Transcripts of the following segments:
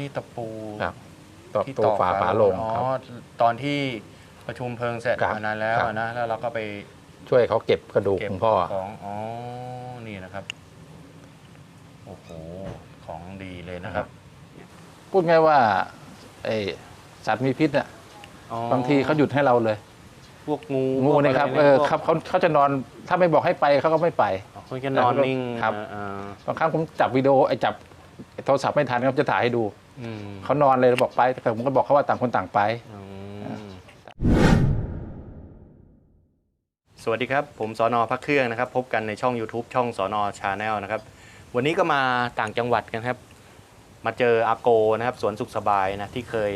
นี่ตะปูครับต่อที่ตัวฝาฝาโลงอ๋อครับ ตอนที่ประชุมเพลิงเสร็จครับมานานแล้วครับ อะนะแล้วเราก็ไปช่วยเขาเก็บกระดูกเก็บคุณพ่อ ของอ๋อนี่นะครับโอ้โหของดีเลยนะครับ พูดง่ายว่าไอสัตว์มีพิษน่ะอ๋อบางทีเขาหยุดให้เราเลยพวกงูงูเนะครับพวกเออะไรอพวกครับเขาเขาจะนอนถ้าไม่บอกให้ไปเขาก็ไม่ไปอ๋อเขาจะนอนนิ่งครับเออบางครั้งผมจับวิดีโอไอ้จับ โทรศัพท์ไม่ทันครับจะถ่ายให้ดูอืมเขานอนเลยบอกไปแต่ผมก็บอกเขาว่าต่างคนต่างไปอืมสวัสดีครับ ผมสอนอพักเครื่องนะครับ พบกันในช่อง YouTube ช่องสอนอชาแนลนะครับ วันนี้ก็มาต่างจังหวัดกันครับ มาเจออาโกนะครับสวนสุขสบายนะที่เคย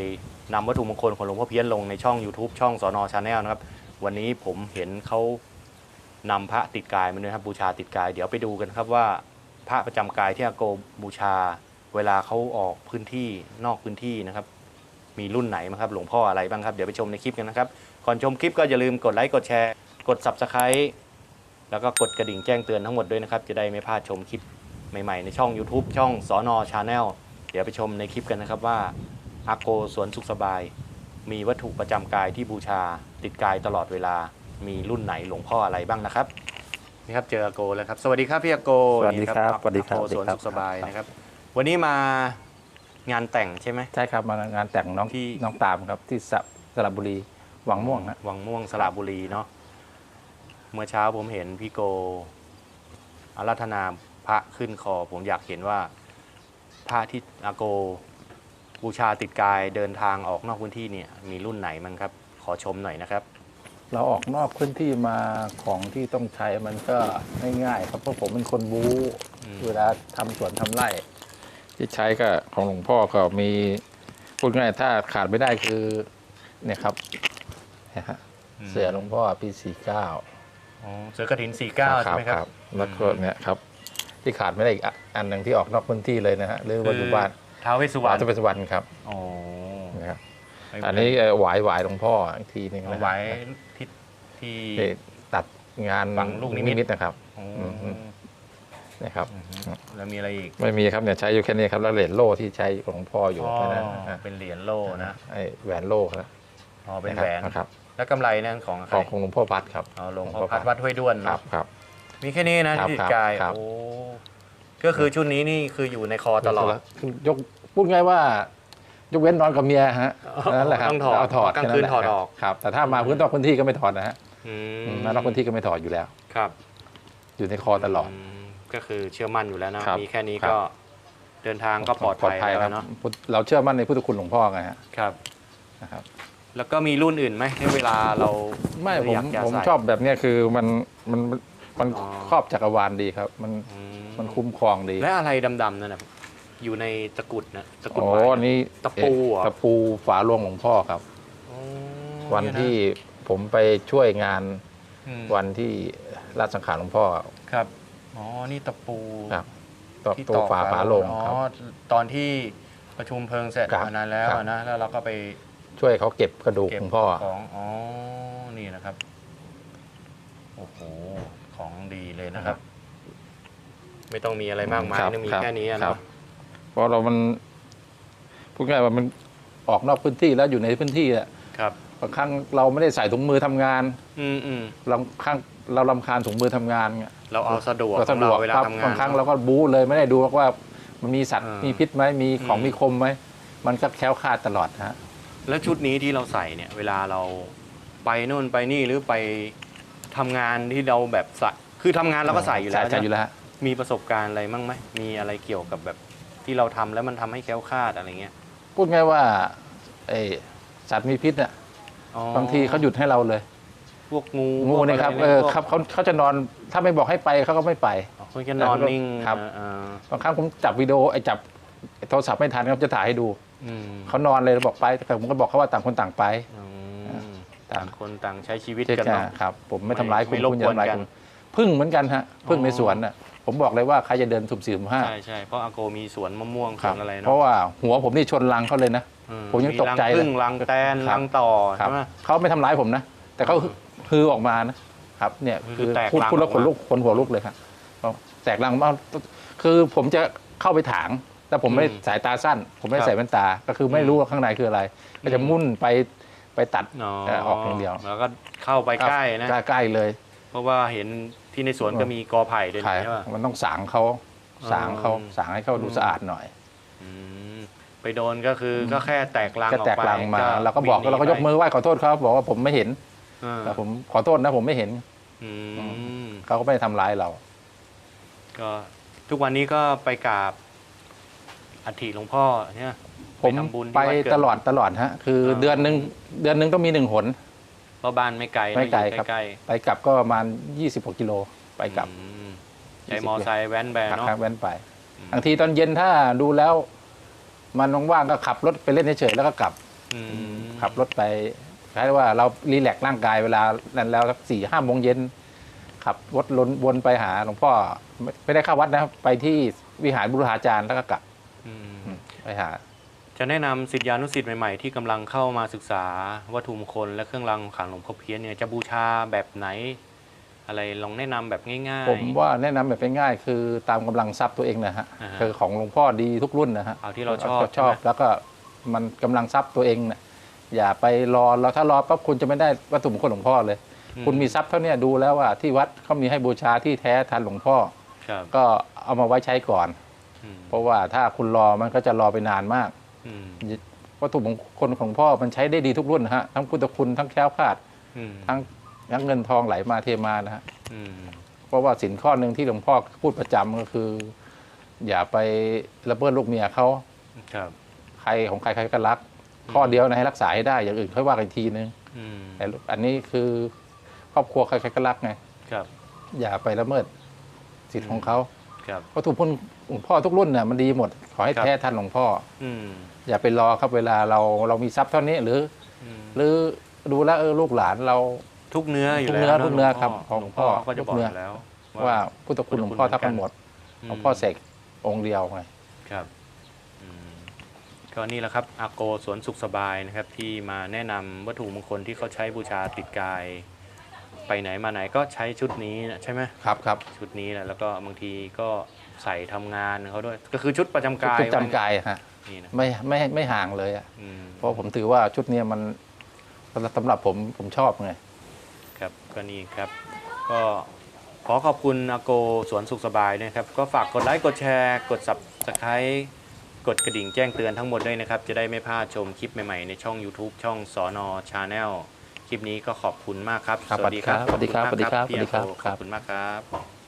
นำวัตถุมงคลของหลวงพ่อเพี้ยนลงในช่อง YouTube ช่องสอนอชาแนลนะครับ วันนี้ผมเห็นเขานำพระติดกายมาด้วยครับบูชาติดกาย เดี๋ยวไปดูกันครับว่าพระประจำกายที่อาโกบูชา เวลาเขาออกพื้นที่นอกพื้นที่นะครับ มีรุ่นไหนบ้างครับหลวงพ่ออะไรบ้างครับ เดี๋ยวไปชมในคลิปกันนะครับ ก่อนชมคลิปก็อย่าลืมกดไลค์กดแชร์ กด Subscribe แล้วก็กดกระดิ่งแจ้งเตือนทั้งหมดด้วยนะครับ จะได้ไม่พลาดชมคลิปใหม่ๆ ในช่อง YouTube ช่องสอนอชาแนลเดี๋ยวไปชมในคลิปกันนะครับว่าอาโกสวนสุขสบาย มีวัตถุประจำกายที่บูชาติดกายตลอดเวลามีรุ่นไหนหลวงพ่ออะไรบ้างนะครับนี่ครับเจออาโกแล้วครับ สวัสดีครับพี่อาโกสวัสดีครับนี่สวัสดีครับอาโกสวนสุขสบายนะครับ วันนี้มางานแต่งใช่ไหม ใช่ครับมางานแต่งน้องที่ น้องตามครับที่สระสระบุรีวังม่วงฮะวังม่วงสระบุรีเนาะเมื่อเช้าผมเห็นพี่โกอาราธนาพระขึ้นคอ ผมอยากเห็นว่าพระที่อาโก บูชาติดกายเดินทางออกนอกพื้นที่เนี่ย มีรุ่นไหนมั้งครับ ขอชมหน่อยนะครับ เราออกนอกพื้นที่มาของที่ต้องใช้มันก็ไม่ง่ายครับเพราะผมเป็นคนบู๊อืม เวลาทำสวนทำไร่ ที่ใช้ก็ของหลวงพ่อก็มีพูดง่ายถ้าขาดไม่ได้คือเนี่ยครับเนี่ยฮะเสือหลวงพ่อปีสี่เก้าอ๋อเสือกระถินสี่เก้าใช่ไหมครับแล้วก็เนี่ยครับ ที่ขาดไม่ได้อีกอันหนึ่งที่ออกนอกพื้นที่เลยนะฮะหรือว่าอยู่บ้านท้าวเวสสุวรวารรณจะเป็นสวรรค์ครับอ๋อนะครับอันนี้เอ่อหวายหวายหลวงพ่ออีกทีหนึงเอานะฮะไว้ที่ที่ที่ตัดงานฝังลูกนิมิตนะครับอ๋ออืม นะครับอือฮึแล้วมีอะไรอีกไม่มีครับเนี่ยใช้อยู่แค่นี้ครับแล้วเหรียญโล่ที่ใช้ของหลวงพ่ออยู่อ๋อแค่นั้นนะฮะเป็นเหรียญโล่นะไอ้แหวนโล่ครับอ๋อเป็นแหวนนะครับแล้วกำไรนั่นของใคขรองของหลวงพ่อพัดครับเอาหลวงพ่อพัดวัดห้วยด้วนครัเนาะบครับ มีแค่นี้นะครับที่กายครับ โอ้ก็คือชุดนี้นี่คืออยู่ในคอตลอด ยกพูดง่ายว่า ยกเว้นนอนกับเมียฮะอ๋อนั่นแหละครับต้องถอดเอาถอดกลางแค่คืนแหละถอดออก ครับแต่ถ้ามาพื้นนอกพื้นที่ก็ไม่ถอดนะฮะอือืมมานอกพื้นที่ก็ไม่ถอดอยู่แล้ว ครับอยู่ในคอตลอด ม ก็คือเชื่อมั่นอยู่แล้วนะครับมีแค่นี้ก็เดินทางก็ปลอดภัยคแล้รัวเนาะพุทธเราเชื่อมั่นในพุทธคุณหลวงพ่อไงฮะครับนะครับ แล้วก็มีรุ่นอื่นไหมในเวลาเราไม่ผอยามกจะผมใส่ชอบแบบเนี้ยคือมันมันมันอ๋อครอบจักรวาลดีครับ มันอืมันคุ้มครองดี และอะไรดำๆนั่นนะอยู่ในตะกรุดนะตะกรุดโอ้ไม้นะนี่ตะปูเหรอตะปูฝาโลงหลวงพ่อครับอ๋อวันเยะที่ผมไปช่วยงานอืมวันที่ราชสังขารหลวงพ่อครับ อ๋อ นี่ตะปูครับตะที่ตัวฝาฝาโลงอ๋อครับ ตอนที่ประชุมเพลิงเสร็จครับมานานแล้วครับอะนะแล้วเราก็ไปช่วยเขาเก็บกระดูกเก็บหลวงพ่อ ของอ๋อนี่นะครับโอ้โหของดีเลยนะครับ ไม่ต้องมีอะไรมากมายครับนะมีครับแค่นี้อะครัเนาะบเพราะเรามันพูดง่ายว่ามันออกนอกพื้นที่แล้วอยู่ในพื้นที่อะครับ บางครั้งเราไม่ได้ใส่ถุงมือทำงานอืมอืมลำครั้ง เราลำคาญถุงมือทำงานเงี้ยเราเอาสะดวกก็ขสะองดวเรากเวลาครับทำงาน บางครั้งเราก็บู๊เลยไม่ได้ดูว่ามันมีสัตว์อ่ามีมีพิษไหมมีของอืม มีคมไหมมันก็แคล้วคลาดตลอดฮะ แล้วชุดนี้ที่เราใส่เนี่ยเวลาเราไปโน่นไปนี่หรือไปทำงานที่เราแบบใส่คือทำงานเราก็ใส่อยู่แล้วใส่อยู่แล้วฮะมีประสบการณ์อะไรมั่งไหมมีอะไรเกี่ยวกับแบบที่เราทำแล้วมันทำให้แคล้วคลาดอะไรเงี้ยพูดง่ายว่าไอ้สัตว์มีพิษน่ะอ๋อบางทีเขาหยุดให้เราเลย พวกงูงูพวกเนี่ยครับะไเออพวกครับเขาเขาจะนอนถ้าไม่บอกให้ไปเขาก็ไม่ไปอ๋อเขาจะนอนนิ่งครับเออบางครั้งผมจับวิดีโอไอ้จับโทรศัพท์ไม่ทันครับจะถ่ายให้ดูอืมเขานอนเลยบอกไปแต่ผมก็บอกเขาว่าต่างคนต่างไป อืมต่างต่างคนต่างใช้ชีวิตใช่กันใช่เนาะ ครับ ผมไม่ทำร้ายคุณไม่รบคุณอย่าทำร้ายกวนกันคุณพึ่งเหมือนกันฮะพึ่งอ๋อ ในสวนน่ะผมบอกเลยว่าใครจะเดินสุ่มสี่สุ่มห้าใช่ใช่เพราะอาโกมีสวนมะม่วงสครัวบนอะไรเพเนาะราะว่าหัวผมนี่ชนรังเขาเลยนะ อืผมยังตกใจรังเลยพึ่งรังแตนครับ รังต่อครับใช่ไหม เขาไม่ทำร้ายผมนะแต่เขาอืม ฮือออกมานะครับเนี่ยคือแตกพูดรังพูดแล้วออกขนมา ลุกขนหัวลุกเลยครับแตกรังมากคือผมจะเข้าไปถาง แต่ผมไม่อืมสายตาสั้น ผมไม่ครับใส่แว่นตา ก็คือไม่รู้ว่าข้างในคืออะไร ก็จะมุ่นไปไปตัดอ๋อเอ่อออกอย่างเดียวแล้วก็เข้าไปใกล้นะ ใกล้ๆเลย เพราะว่าเห็นที่ในสวนก็มีกอไผ่ด้วยใช่ใช่ป่ะ มันต้องสางเขาสางเขาอ๋อสางให้เขาดูอืมสะอาดหน่อยอืมไปโดนก็คือก็แค่แตกลังก็ออกแตกไปลังมาเราก็บอกวิ่งหนีเราก็ยกไปมือไหว้ขอโทษเขาบอกว่าผมไม่เห็นอ่า แต่ผมขอโทษนะผมไม่เห็นอืมเขาก็ไม่ได้ทำร้ายเรา ก็ทุกวันนี้ก็ไปกราบอัฐิหลวงพ่อเนี่ยผมทำบุญที่ไปวัดเกิดตลอดตลอดฮะ คืออาเดือนหนึ่งเดือนหนึ่งต้องมีหนึ่งหนเพราะบ้านไม่ไกลนะไม่ไกลอยู่ครับใกล้ไปกลับก็ประมาณ20กว่ากิโลไปๆกลับอืมใช้มอไซค์แว้นไปหักเนาะทางแว้นไปอืมบางทีตอนเย็นถ้าดูแล้ว มันว่างๆก็ขับรถไปเล่นเฉยๆแล้วก็กลับอืมขับรถไป คล้ายๆว่าเรารีแลกซ์ร่างกายเวลานั้นแล้วสักสี่ห้าโมงเย็นขับรถลนวนไปหาหลวงพ่อไม่ไม่ได้เข้าวัดนะครับไปที่วิหารบุรหาจารย์แล้วก็กลับอืมไปหา จะแนะนำสิทธิานุสิทธิ์ใหม่ๆ ที่กำลังเข้ามาศึกษาวัตถุมงคลและเครื่องรางของขลังหลวงพ่อเพี้ยนเนี่ยจะบูชาแบบไหน อะไรลองแนะนำแบบง่ายผมว่าแนะนำแบบง่ายๆคือตามกำลังทรัพย์ตัวเองนะฮะอ่าฮะคือของหลวงพ่อดีทุกรุ่นนะฮะเอาที่เราชอบชอบใช่ไหมแล้วก็มันกำลังทรัพย์ตัวเองนะ อย่าไปรอเราถ้ารอปั๊บคุณจะไม่ได้วัตถุมงคลหลวงพ่อเลย คุณมีทรัพย์เท่าเนี้ยดูแล้วว่าที่วัดเขามีให้บูชาที่แท้ทันหลวงพ่อ ครับก็เอามาไว้ใช้ก่อน อืมเพราะว่าถ้าคุณรอมันก็จะรอไปนานมาก อืมวัตถุมงคลของพ่อมันใช้ได้ดีทุกรุ่นนะฮะทั้งพุทธคุณทั้งแคล้วคลาดอืมทั้งทั้งเงินทองไหลมาเทมานะฮะ อืมเพราะว่าสินข้อหนึ่งที่หลวงพ่อพูดประจำก็คือ อย่าไประเบิดลูกเมียเขาครับ ใครของใครใครก็รัก ข้อเดียวนะให้รักษาให้ได้ อย่างอื่นค่อยว่ากันอีกทีนึงอืมแต่อันนี้คือครอบครัวใครใครก็รักไงครับ อย่าไปละเมิดสิทธิ์ของเขาครับวัตถุมงคลหลวงพ่อทุกรุ่นเนี่ยมันดีหมด ขอให้ครับแท้ทันหลวงพ่อ อืมอย่าไปรอครับเวลาเราเรามีทรัพย์เท่านี้หรืออืมหรือดูแลวเออลูกหลานเราทุกเนื้ออยู่ทุกแล้วเนื้อทุกเนื้อครับหลวงของหลวงพ่อพ่อก็จะบอกทุกเนื้ออยู่แล้วว่าพุทธคุณหลวงพ่อทับกันหมดหลวงพ่อเสกองค์เดียวไงครับอืม ก็นี่แหละครับอาโกสวนสุขสบายนะครับ ที่มาแนะนำวัตถุมงคลที่เขาใช้บูชาติดกาย ไปไหนมาไหนก็ใช้ชุดนี้นะใช่ไหมครับครับชุดนี้แหละแล้วก็บางทีก็ใส่ทำงานเขาด้วย ก็คือชุดประจำกายชุดจำกายฮะนี่นะไม่ไม่ไม่ห่างเลยอะอืมเพราะผมถือว่าชุดเนี้ยมันสำหรับผมผมชอบไงครับก็นี่ครับ ก็ขอขอบคุณอาโกสวนสุขสบายด้วยนะครับ ก็ฝากกดไลค์กดแชร์ กด subscribe กดกระดิ่งแจ้งเตือนทั้งหมดด้วยนะครับ จะได้ไม่พลาดชมคลิปใหม่ ๆ ในช่อง YouTube ช่องสอนอชาแนลคลิปนี้ก็ขอบคุณมากครับครับ สวัสดีครับ สวัสดีครับ ขอณมากสวัสดีครับพี่อาโกสวัสดีครับขอบคุณมากครับ